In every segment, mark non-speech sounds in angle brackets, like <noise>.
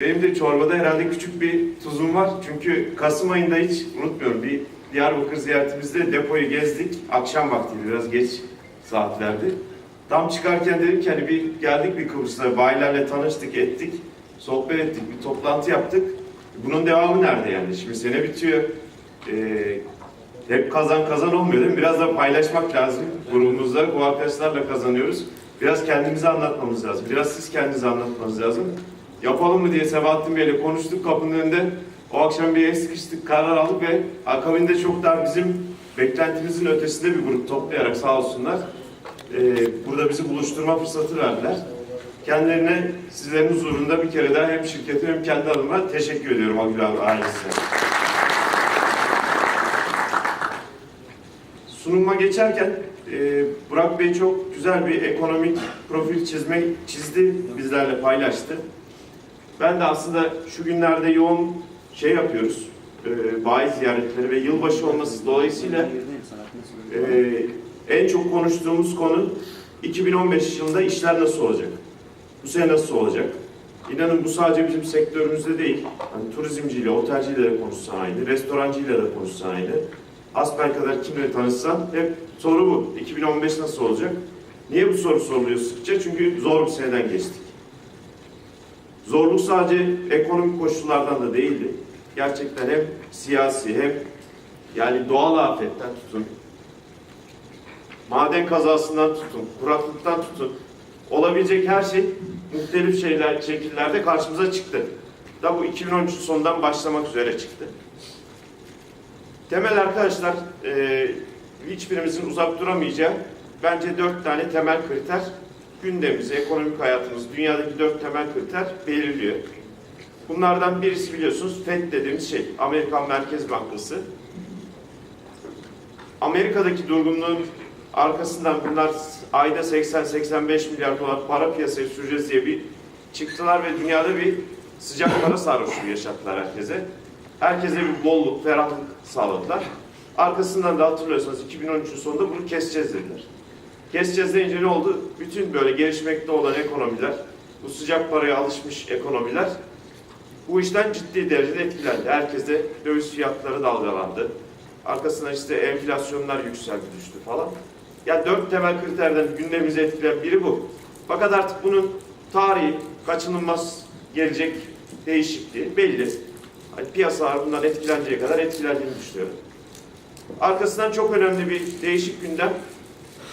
Benim de çorbada herhalde küçük bir tuzum var. Çünkü Kasım ayında hiç unutmuyorum bir Diyarbakır ziyaretimizde depoyu gezdik. Akşam vaktiydi biraz geç saatlerdi. Tam çıkarken dedik ki hani bir geldik bir Kıbrıs'a bayilerle tanıştık ettik. Sohbet ettik bir toplantı yaptık. Bunun devamı nerede yani? Şimdi sene bitiyor. Ee, hep kazan kazan olmuyor değil mi? Biraz da paylaşmak lazım grubumuzda. Bu arkadaşlarla kazanıyoruz. Biraz kendimizi anlatmamız lazım. Biraz siz kendinizi anlatmanız lazım. Yapalım mı diye Sebahattin Bey'le konuştuk kapının önünde. O akşam bir el sıkıştık, karar aldık ve akabinde çok daha bizim beklentimizin ötesinde bir grup toplayarak sağ olsunlar. e, burada bizi buluşturma fırsatı verdiler. Kendilerine sizlerin huzurunda bir kere daha hem şirketim hem kendi adıma teşekkür ediyorum Agül abi ailesine. Sunuma geçerken e, Burak Bey çok güzel bir ekonomik profil çizme çizdi, bizlerle paylaştı. Ben de aslında şu günlerde yoğun şey yapıyoruz, e, bayi ziyaretleri ve yılbaşı olması dolayısıyla e, en çok konuştuğumuz konu 2015 yılında işler nasıl olacak? Bu sene nasıl olacak? İnanın bu sadece bizim sektörümüzde değil, hani turizmciyle, otelciyle de konuşsan aynı, restorancıyla da konuşsan aynı. Asbel kimle tanışsan hep soru bu. 2015 nasıl olacak? Niye bu soru soruluyor sıkça? Çünkü zor bir seneden geçtik. Zorluk sadece ekonomik koşullardan da değildi. Gerçekten hem siyasi hem yani doğal afetten tutun, maden kazasından tutun, kuraklıktan tutun, olabilecek her şey muhtelif şeyler, şekillerde karşımıza çıktı. Da bu 2013 sonundan başlamak üzere çıktı. Temel arkadaşlar, e, hiçbirimizin uzak duramayacağı bence dört tane temel kriter gündemimizi, ekonomik hayatımız, dünyadaki dört temel kriter belirliyor. Bunlardan birisi biliyorsunuz FED dediğimiz şey, Amerikan Merkez Bankası. Amerika'daki durgunluğun arkasından bunlar ayda 80-85 milyar dolar para piyasaya süreceğiz diye bir çıktılar ve dünyada bir sıcak para sarhoşluğu yaşattılar herkese. Herkese bir bolluk, ferahlık sağladılar. Arkasından da hatırlıyorsanız 2013'ün sonunda bunu keseceğiz dediler. Keseceğiz deyince ne oldu? Bütün böyle gelişmekte olan ekonomiler, bu sıcak paraya alışmış ekonomiler bu işten ciddi derecede etkilendi. Herkeste döviz fiyatları dalgalandı. Arkasından işte enflasyonlar yükseldi düştü falan. Yani dört temel kriterden gündemimizi etkileyen biri bu. Fakat artık bunun tarihi kaçınılmaz gelecek değişikliği belli. Hani piyasalar bundan etkileneceği kadar etkilendiğini düşünüyorum. Arkasından çok önemli bir değişik gündem.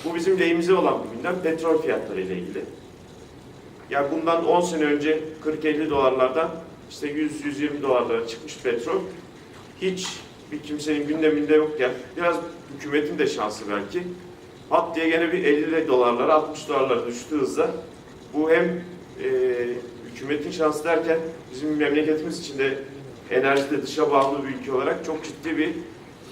Bu bizim lehimize olan bir gündem. Petrol fiyatları ile ilgili. Yani bundan 10 sene önce 40-50 dolarlardan işte 100-120 dolarlara çıkmış petrol. Hiç bir kimsenin gündeminde yokken, biraz hükümetin de şansı belki. Hat diye gene bir 50 dolarlara, 60 dolarlara düştü hızla. Bu hem e, hükümetin şansı derken bizim memleketimiz için de enerjide dışa bağımlı bir ülke olarak çok ciddi bir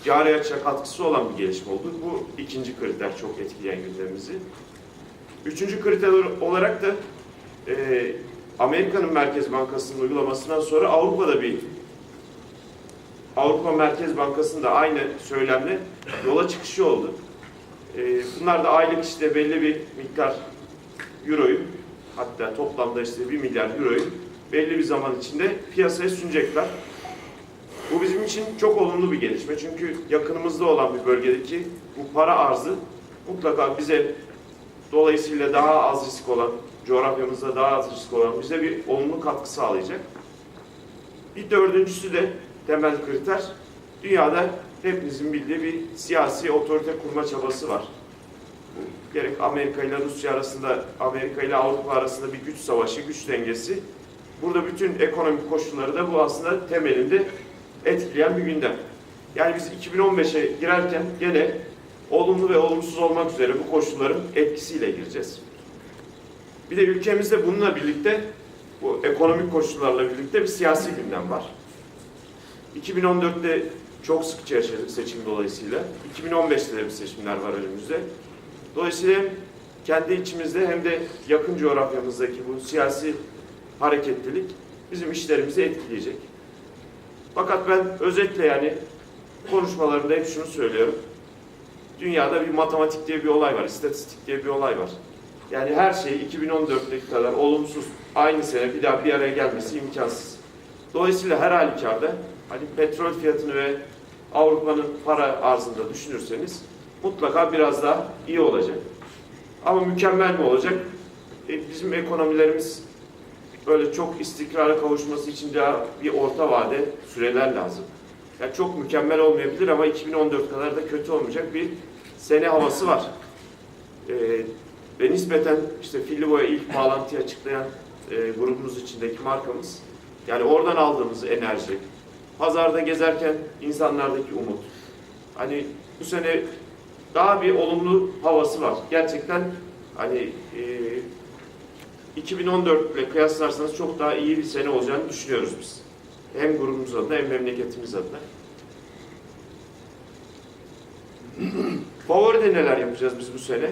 cari açığa katkısı olan bir gelişme oldu. Bu ikinci kriter çok etkileyen gündemimizi. Üçüncü kriter olarak da e, Amerika'nın Merkez Bankası'nın uygulamasından sonra Avrupa'da bir Avrupa Merkez Bankası'nın da aynı söylemle yola çıkışı oldu. E, bunlar da aylık işte belli bir miktar euroyu hatta toplamda işte 1 milyar euroyu belli bir zaman içinde piyasaya sunacaklar. Bu bizim için çok olumlu bir gelişme. Çünkü yakınımızda olan bir bölgedeki bu para arzı mutlaka bize dolayısıyla daha az risk olan, coğrafyamızda daha az risk olan bize bir olumlu katkı sağlayacak. Bir dördüncüsü de temel kriter, dünyada hepimizin bildiği bir siyasi otorite kurma çabası var. Bu Gerek Amerika ile Rusya arasında, Amerika ile Avrupa arasında bir güç savaşı, güç dengesi. Burada bütün ekonomik koşulları da bu aslında temelinde etkileyen bir gündem. Yani biz 2015'e girerken gene olumlu ve olumsuz olmak üzere bu koşulların etkisiyle gireceğiz. Bir de ülkemizde bununla birlikte bu ekonomik koşullarla birlikte bir siyasi gündem var. 2014'te çok yaşadık seçim dolayısıyla. 2015'te de bir seçimler var önümüzde. Dolayısıyla kendi içimizde hem de yakın coğrafyamızdaki bu siyasi hareketlilik bizim işlerimizi etkileyecek. Fakat ben özetle yani konuşmalarımda hep şunu söylüyorum. Dünyada bir matematik diye bir olay var, istatistik diye bir olay var. Yani her şey 2014'teki kadar olumsuz aynı sene bir daha bir araya gelmesi imkansız. Dolayısıyla her halükarda hani petrol fiyatını ve Avrupa'nın para arzını da düşünürseniz mutlaka biraz daha iyi olacak. Ama mükemmel mi olacak? E, bizim ekonomilerimiz böyle çok istikrara kavuşması için daha bir orta vade süreler lazım. Yani çok mükemmel olmayabilir ama 2014 kadar da kötü olmayacak bir sene havası var. E, ve nispeten işte Fillibo'ya ilk bağlantıyı açıklayan e, grubumuz içindeki markamız yani oradan aldığımız enerji, pazarda gezerken insanlardaki umut. Hani bu sene daha bir olumlu havası var. Gerçekten hani e, 2014 ile kıyaslarsanız çok daha iyi bir sene olacağını düşünüyoruz biz. Hem grubumuz adına hem memleketimiz adına. <clears throat> Favoride neler yapacağız biz bu sene?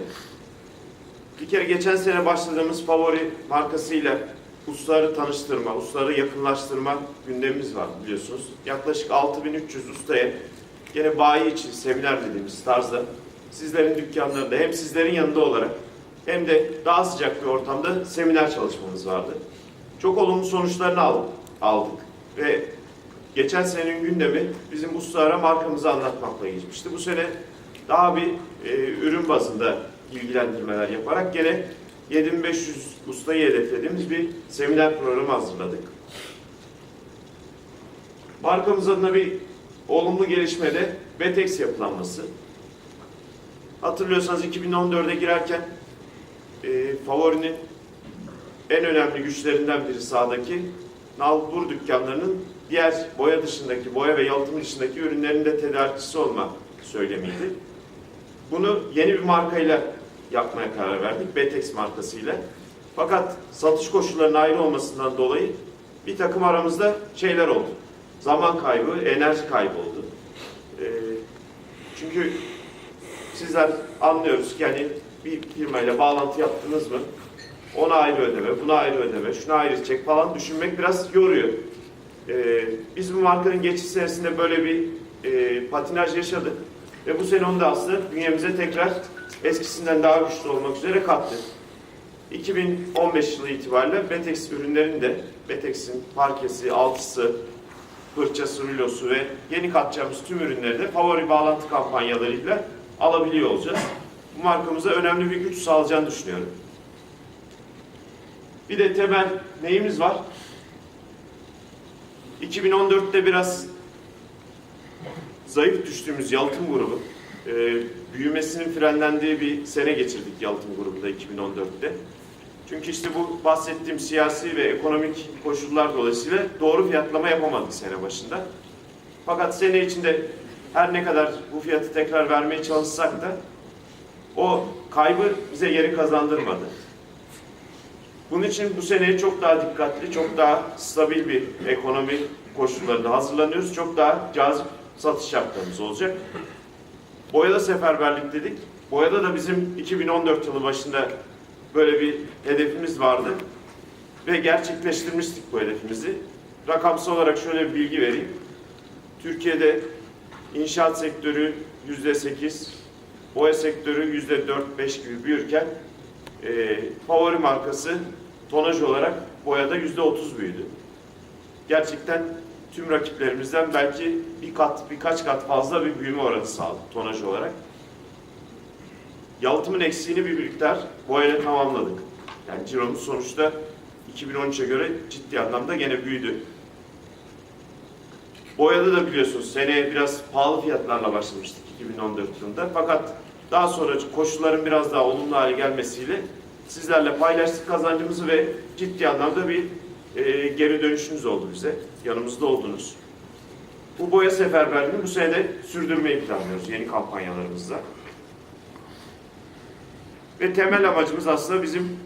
Bir kere geçen sene başladığımız favori markasıyla ustaları tanıştırma, ustaları yakınlaştırma gündemimiz var biliyorsunuz. Yaklaşık 6300 ustaya gene bayi için seminer dediğimiz tarzda sizlerin dükkanlarında hem sizlerin yanında olarak hem de daha sıcak bir ortamda seminer çalışmamız vardı. Çok olumlu sonuçlarını aldık, ve geçen senenin gündemi bizim ustalara markamızı anlatmakla geçmişti. Bu sene daha bir e, ürün bazında bilgilendirmeler yaparak gene 7500 ustayı hedeflediğimiz bir seminer programı hazırladık. Markamız adına bir olumlu gelişme de Betex yapılanması. Hatırlıyorsanız 2014'e girerken e, favorinin en önemli güçlerinden biri sahadaki nalbur dükkanlarının diğer boya dışındaki, boya ve yalıtım dışındaki ürünlerin de tedarikçisi olma söylemiydi. Bunu yeni bir markayla yapmaya karar verdik. Betex markasıyla. Fakat satış koşullarının ayrı olmasından dolayı bir takım aramızda şeyler oldu. Zaman kaybı, enerji kaybı oldu. Ee, çünkü sizler anlıyoruz ki yani bir firmayla bağlantı yaptınız mı ona ayrı ödeme, buna ayrı ödeme, şuna ayrı çek falan düşünmek biraz yoruyor. Ee, biz bu markanın geçiş senesinde böyle bir e, patinaj yaşadık. Ve bu sene onu da aslında bünyemize tekrar eskisinden daha güçlü olmak üzere kattık. 2015 yılı itibariyle Betex ürünlerini de Betex'in parkesi, altısı, fırçası, rulosu ve yeni katacağımız tüm ürünleri de favori bağlantı kampanyalarıyla alabiliyor olacağız. Bu markamıza önemli bir güç sağlayacağını düşünüyorum. Bir de temel neyimiz var? 2014'te biraz zayıf düştüğümüz yalıtım grubu, e, büyümesinin frenlendiği bir sene geçirdik yalıtım grubunda 2014'te. Çünkü işte bu bahsettiğim siyasi ve ekonomik koşullar dolayısıyla doğru fiyatlama yapamadık sene başında. Fakat sene içinde her ne kadar bu fiyatı tekrar vermeye çalışsak da o kaybı bize geri kazandırmadı. Bunun için bu seneye çok daha dikkatli, çok daha stabil bir ekonomi koşullarında hazırlanıyoruz. Çok daha cazip satış şartlarımız olacak. Boyada seferberlik dedik. Boyada da bizim 2014 yılı başında böyle bir hedefimiz vardı. Ve gerçekleştirmiştik bu hedefimizi. Rakamsal olarak şöyle bir bilgi vereyim. Türkiye'de inşaat sektörü yüzde sekiz, boya sektörü yüzde dört, beş gibi büyürken e, favori markası tonaj olarak boyada yüzde otuz büyüdü. Gerçekten tüm rakiplerimizden belki bir kat, birkaç kat fazla bir büyüme oranı sağladık tonaj olarak. Yalıtımın eksiğini bir miktar boyayla tamamladık. Yani ciromuz sonuçta 2013'e göre ciddi anlamda gene büyüdü. Boyada da biliyorsunuz seneye biraz pahalı fiyatlarla başlamıştık 2014 yılında. Fakat daha sonra koşulların biraz daha olumlu hale gelmesiyle sizlerle paylaştık kazancımızı ve ciddi anlamda bir e, geri dönüşünüz oldu bize. Yanımızda oldunuz. Bu boya seferberliğini bu sene de sürdürmeyi planlıyoruz yeni kampanyalarımızla. Ve temel amacımız aslında bizim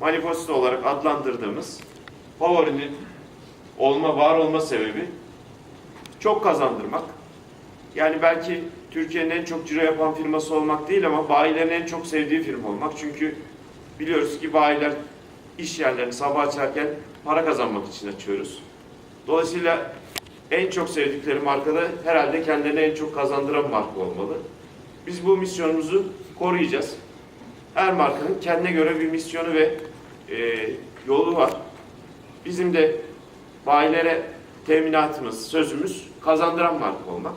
manifesto olarak adlandırdığımız favorinin olma, var olma sebebi çok kazandırmak. Yani belki Türkiye'nin en çok ciro yapan firması olmak değil ama bayilerin en çok sevdiği firma olmak. Çünkü biliyoruz ki bayiler iş yerlerini sabah açarken para kazanmak için açıyoruz. Dolayısıyla en çok sevdikleri markada herhalde kendilerine en çok kazandıran marka olmalı. Biz bu misyonumuzu koruyacağız. Her markanın kendine göre bir misyonu ve e, yolu var. Bizim de bayilere teminatımız, sözümüz kazandıran marka olmak.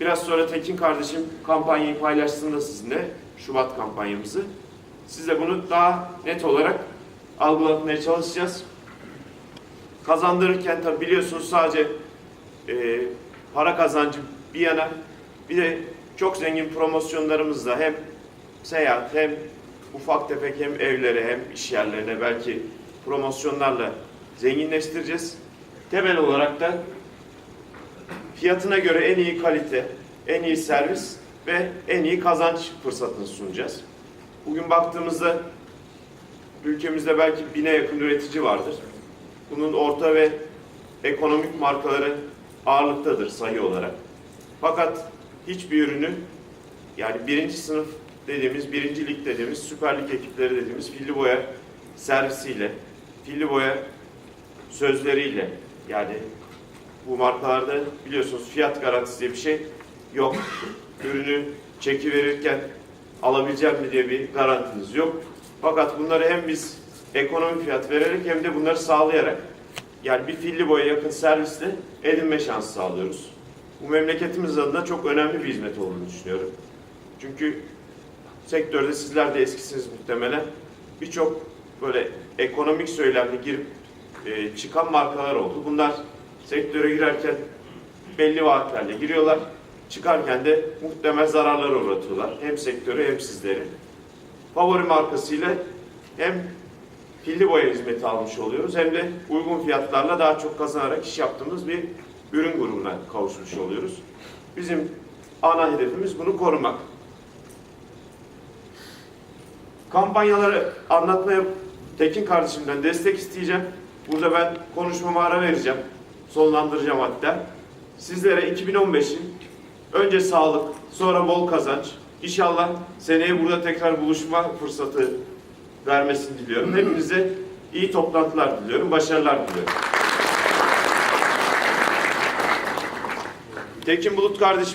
Biraz sonra Tekin kardeşim kampanyayı paylaştığında sizinle Şubat kampanyamızı. Siz de bunu daha net olarak algılatmaya çalışacağız. Kazandırırken tabi biliyorsunuz sadece e, para kazancı bir yana bir de çok zengin promosyonlarımızla hem seyahat hem ufak tefek hem evlere hem iş yerlerine belki promosyonlarla zenginleştireceğiz. Temel olarak da fiyatına göre en iyi kalite, en iyi servis ve en iyi kazanç fırsatını sunacağız. Bugün baktığımızda ülkemizde belki bine yakın üretici vardır. Bunun orta ve ekonomik markaları ağırlıktadır sayı olarak. Fakat hiçbir ürünü yani birinci sınıf dediğimiz, birinci lig dediğimiz, süper lig ekipleri dediğimiz filli boya servisiyle, filli boya sözleriyle yani bu markalarda biliyorsunuz fiyat garantisi diye bir şey yok. Ürünü çeki verirken alabileceğim mi diye bir garantiniz yok. Fakat bunları hem biz ekonomi fiyat vererek hem de bunları sağlayarak yani bir filli boya yakın servisle edinme şansı sağlıyoruz. Bu memleketimiz adına çok önemli bir hizmet olduğunu düşünüyorum. Çünkü sektörde sizler de eskisiniz muhtemelen. Birçok böyle ekonomik söylemle girip e, çıkan markalar oldu. Bunlar sektöre girerken belli vaatlerle giriyorlar. Çıkarken de muhtemel zararlara uğratıyorlar. Hem sektörü hem sizleri. Favori markasıyla hem pilli boya hizmeti almış oluyoruz hem de uygun fiyatlarla daha çok kazanarak iş yaptığımız bir ürün grubuna kavuşmuş oluyoruz. Bizim ana hedefimiz bunu korumak. Kampanyaları anlatmaya Tekin kardeşimden destek isteyeceğim. Burada ben konuşmama ara vereceğim. Sonlandıracağım hatta. Sizlere 2015'in önce sağlık, sonra bol kazanç. İnşallah seneye burada tekrar buluşma fırsatı vermesini diliyorum. Hepinize iyi toplantılar diliyorum, başarılar diliyorum. Tekin Bulut kardeşim